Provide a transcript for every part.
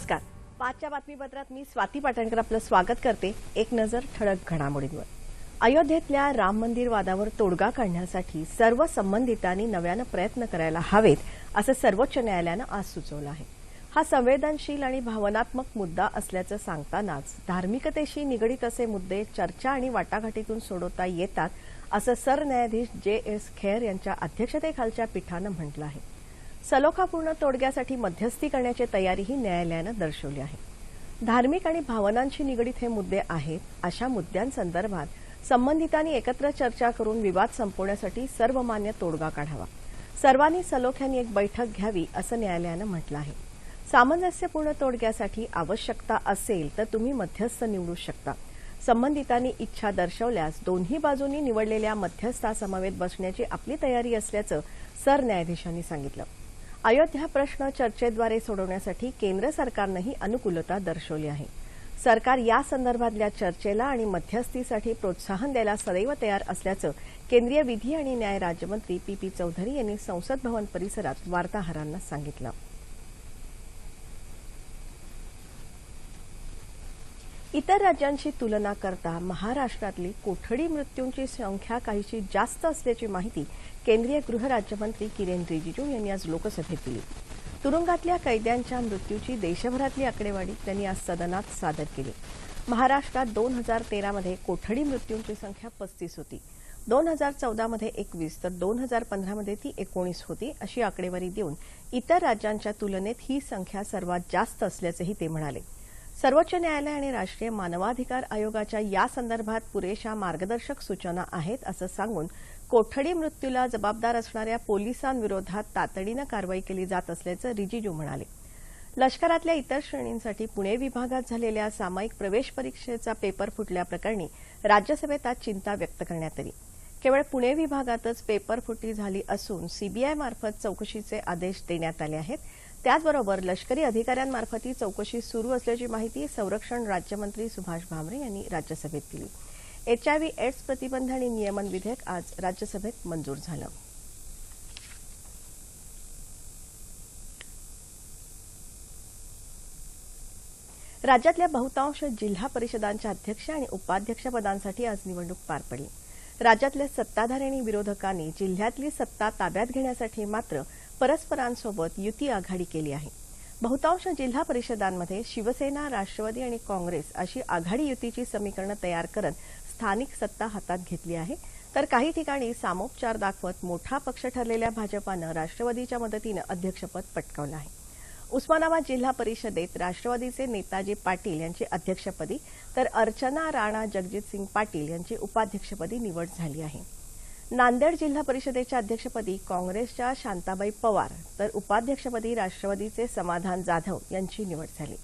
नमस्कार. पाचच्या बातमीपत्रात मी स्वाती पाटणकर आपलं स्वागत करते. एक नजर ठळक घडामोडींवर. अयोध्येतल्या राम मंदिर वादावर तोडगा काढण्यासाठी सर्व संबंधितांनी नव्यानं प्रयत्न करायला हवेत असं सर्वोच्च न्यायालयानं आज सुचवलं आहे. हा संवेदनशील आणि भावनात्मक मुद्दा असल्याचं सांगतानाच धार्मिकतेशी निगडीत असे मुद्दे चर्चा आणि वाटाघाटीतून सोडवता येतात असं सरन्यायाधीश जे एस खेर यांच्या अध्यक्षतेखालच्या पीठानं म्हटलं आहे. सलोखापूर्ण तोडग्यासाठी मध्यस्थी करण्याची तयारीही न्यायालयानं दर्शवली आहे. धार्मिक आणि भावनांशी निगडीत हे मुद्दे आहेत अशा मुद्द्यांसंदर्भात संबंधितांनी एकत्र चर्चा करून विवाद संपवण्यासाठी सर्वमान्य तोडगा काढावा. सर्वांनी सलोख्यांनी एक बैठक घ्यावी असं न्यायालयानं म्हटलं आहे. सामंजस्यपूर्ण तोडग्यासाठी आवश्यकता असेल तर तुम्ही मध्यस्थ निवडू शकता. संबंधितांनी इच्छा दर्शवल्यास दोन्ही बाजूंनी निवडलेल्या मध्यस्थासमवेत बसण्याची आपली तयारी असल्याचं सरन्यायाधीशांनी सांगितलं. अयोध्या प्रश्न चर्चेद्वारे सोडवण्यासाठी केंद्र सरकारनंही अनुकूलता दर्शवली आहे. सरकार या संदर्भातल्या चर्चेला आणि मध्यस्थीसाठी प्रोत्साहन द्यायला सदैव तयार असल्याचं केंद्रीय विधी आणि न्याय राज्यमंत्री पी पी चौधरी यांनी संसद भवन परिसरात वार्ताहरांना सांगितलं. इतर राज्यांशी तुलना करता महाराष्ट्रातली कोठडी मृत्यूंची संख्या काहीशी जास्त असल्याची माहिती केंद्रीय गृह राज्यमंत्री किरेन रिजिजू यांनी आज लोकसभेत दिली. तुरुंगातल्या कैद्यांच्या मृत्यूची देशभरातली आकडेवारी त्यांनी आज सदनात सादर केली. महाराष्ट्रात दोन हजार तेरामध्ये कोठडी मृत्यूंची संख्या पस्तीस होती. दोन हजार चौदामध्ये एकवीस तर दोन हजार पंधरामध्ये ती एकोणीस होती अशी आकडेवारी देऊन इतर राज्यांच्या तुलनेत ही संख्या सर्वात जास्त असल्याचंही ते म्हणाले. सर्वोच्च न्यायालय आणि राष्ट्रीय मानवाधिकार आयोगाच्या या संदर्भात पुरेशा मार्गदर्शक सूचना आहेत असं सांगून कोठडी मृत्यूला जबाबदार असणाऱ्या पोलिसांविरोधात तातडीनं कारवाई केली जात असल्याचं रिजिजू म्हणाले. लष्करातल्या इतर श्रेणींसाठी पुणे विभागात झालेल्या सामायिक प्रवेश परीक्षेचा पेपर फुटल्याप्रकरणी राज्यसभेत आज चिंता व्यक्त करण्यात आली. केवळ पुणे विभागातच पेपर फुटी झाली असून सीबीआय मार्फत चौकशीचे आदेश देण्यात आले आहेत. त्याचबरोबर लष्करी अधिकाऱ्यांमार्फत ही चौकशी सुरू असल्याची माहिती संरक्षण राज्यमंत्री सुभाष भामरे यांनी राज्यसभेत दिली. एचआयव्ही एड्स प्रतिबंध आणि नियमन विधेयक आज राज्यसभेत मंजूर झालं. राज्यातल्या बहुतांश जिल्हा परिषदांच्या अध्यक्ष आणि उपाध्यक्ष पदांसाठी आज निवडणूक पार पडली. राज्यातल्या सत्ताधारी आणि विरोधकांनी जिल्ह्यातली सत्ता ताब्यात घेण्यासाठी मात्र परस्परांसोबत युती आघाडी केली आहे. बहुतांश जिल्हा परिषदांमध्ये शिवसेना राष्ट्रवादी आणि काँग्रेस अशी आघाडी युतीची समीकरणं तयार करत स्थानिक सत्ता हातात घेतली आहे. तर काही ठिकाणी सामोपचार दाखवत मोठा पक्ष ठरलेल्या भाजपानं राष्ट्रवादीच्या मदतीनं अध्यक्षपद पटकावलं आहे. उस्मानाबाद जिल्हा परिषदेत राष्ट्रवादीचे नेताजी पाटील यांची अध्यक्षपदी तर अर्चना राणा जगजितसिंग पाटील यांची उपाध्यक्षपदी निवड झाली आहे. नांदेड जिल्हा परिषदेच्या अध्यक्षपदी काँग्रेसच्या शांताबाई पवार तर उपाध्यक्षपदी राष्ट्रवादीचे समाधान जाधव यांची निवड झाली.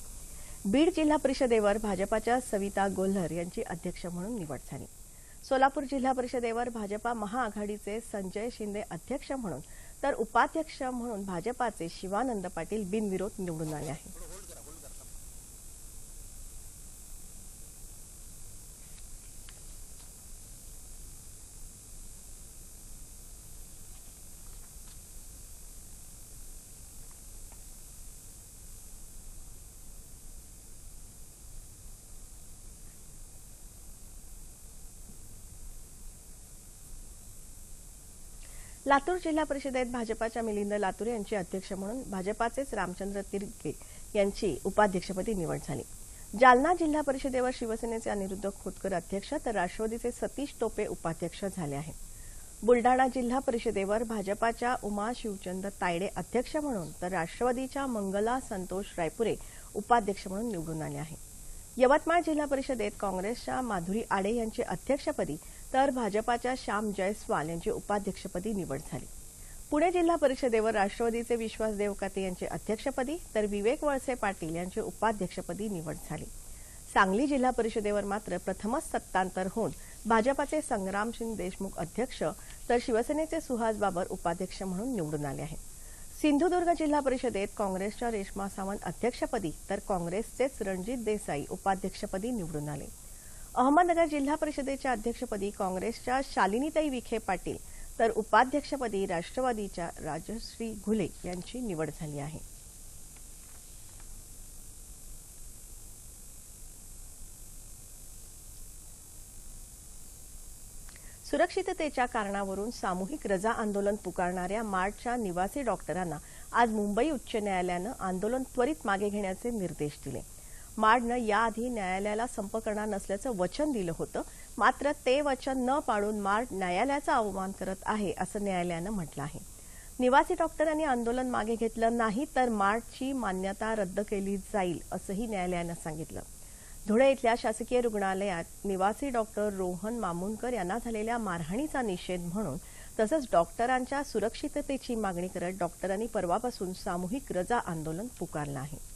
बीड जिल्हा परिषदेवर भाजपाच्या सविता गोल्हर यांची अध्यक्ष म्हणून निवड झाली. सोलापूर जिल्हा परिषदेवर भाजपा महाआघाडीचे संजय शिंदे अध्यक्ष म्हणून तर उपाध्यक्ष म्हणून भाजपाचे शिवानंद पाटील बिनविरोध निवडून आले आहेत. लातूर जिल्हा परिषदेत भाजपाच्या मिलिंद लातूर यांची अध्यक्ष म्हणून भाजपाचेच रामचंद्र तिरके यांची उपाध्यक्षपदी निवड झाली. जालना जिल्हा परिषदेवर शिवसेनेचे अनिरुद्ध खोतकर अध्यक्ष तर राष्ट्रवादीचे सतीश टोपे उपाध्यक्ष झाले आहेत. बुलडाणा जिल्हा परिषदेवर भाजपाच्या उमा शिवचंद तायडे अध्यक्ष म्हणून तर राष्ट्रवादीच्या मंगला संतोष रायपुरे उपाध्यक्ष म्हणून निवडून आले आहेत यवतमाळ जिल्हा परिषदेत काँग्रेसच्या माधुरी आडे यांची अध्यक्षपदी तर भाजपाच्या श्याम जयस्वाल यांची उपाध्यक्षपदी निवड झाली. पुणे जिल्हा परिषदेवर राष्ट्रवादीचे विश्वास देवकाते यांची अध्यक्षपदी तर विवेक वळसे पाटील यांची उपाध्यक्षपदी निवड झाली. सांगली जिल्हा परिषदेवर मात्र प्रथमच सत्तांतर होऊन भाजपाचे संग्रामसिंग देशमुख अध्यक्ष तर शिवसेनेचे सुहास बाबर उपाध्यक्ष म्हणून निवडून आले आहेत. सिंधुदुर्ग जिल्हा परिषदेत काँग्रेसच्या रेश्मा सावंत अध्यक्षपदी तर काँग्रेसचेच रणजित देसाई उपाध्यक्षपदी निवडून आले. अहमदनगर जिल्हा परिषदेच्या अध्यक्षपदी काँग्रेसच्या शालिनीताई विखे पाटील तर उपाध्यक्षपदी राष्ट्रवादीच्या राजश्री घुले यांची निवड झाली आहे. सुरक्षिततेच्या कारणावरून सामूहिक रजा आंदोलन पुकारणाऱ्या मार्टच्या निवासी डॉक्टरांना आज मुंबई उच्च न्यायालयानं आंदोलन त्वरित मागे घेण्याचे निर्देश दिले. माडनं याआधी न्यायालयाला संप करणार नसल्याचं वचन दिलं होतं. मात्र ते वचन न पाळून माड न्यायालयाचा अवमान करत आहे असं न्यायालयानं म्हटलं आहे. निवासी डॉक्टरांनी आंदोलन मागे घेतलं नाही तर मार्डची मान्यता रद्द केली जाईल असंही न्यायालयानं सांगितलं. धुळे इथल्या शासकीय रुग्णालयात निवासी डॉक्टर रोहन मामुनकर यांना झालेल्या मारहाणीचा निषेध म्हणून तसंच डॉक्टरांच्या सुरक्षिततेची मागणी करत डॉक्टरांनी परवापासून सामूहिक रजा आंदोलन पुकारलं आहे.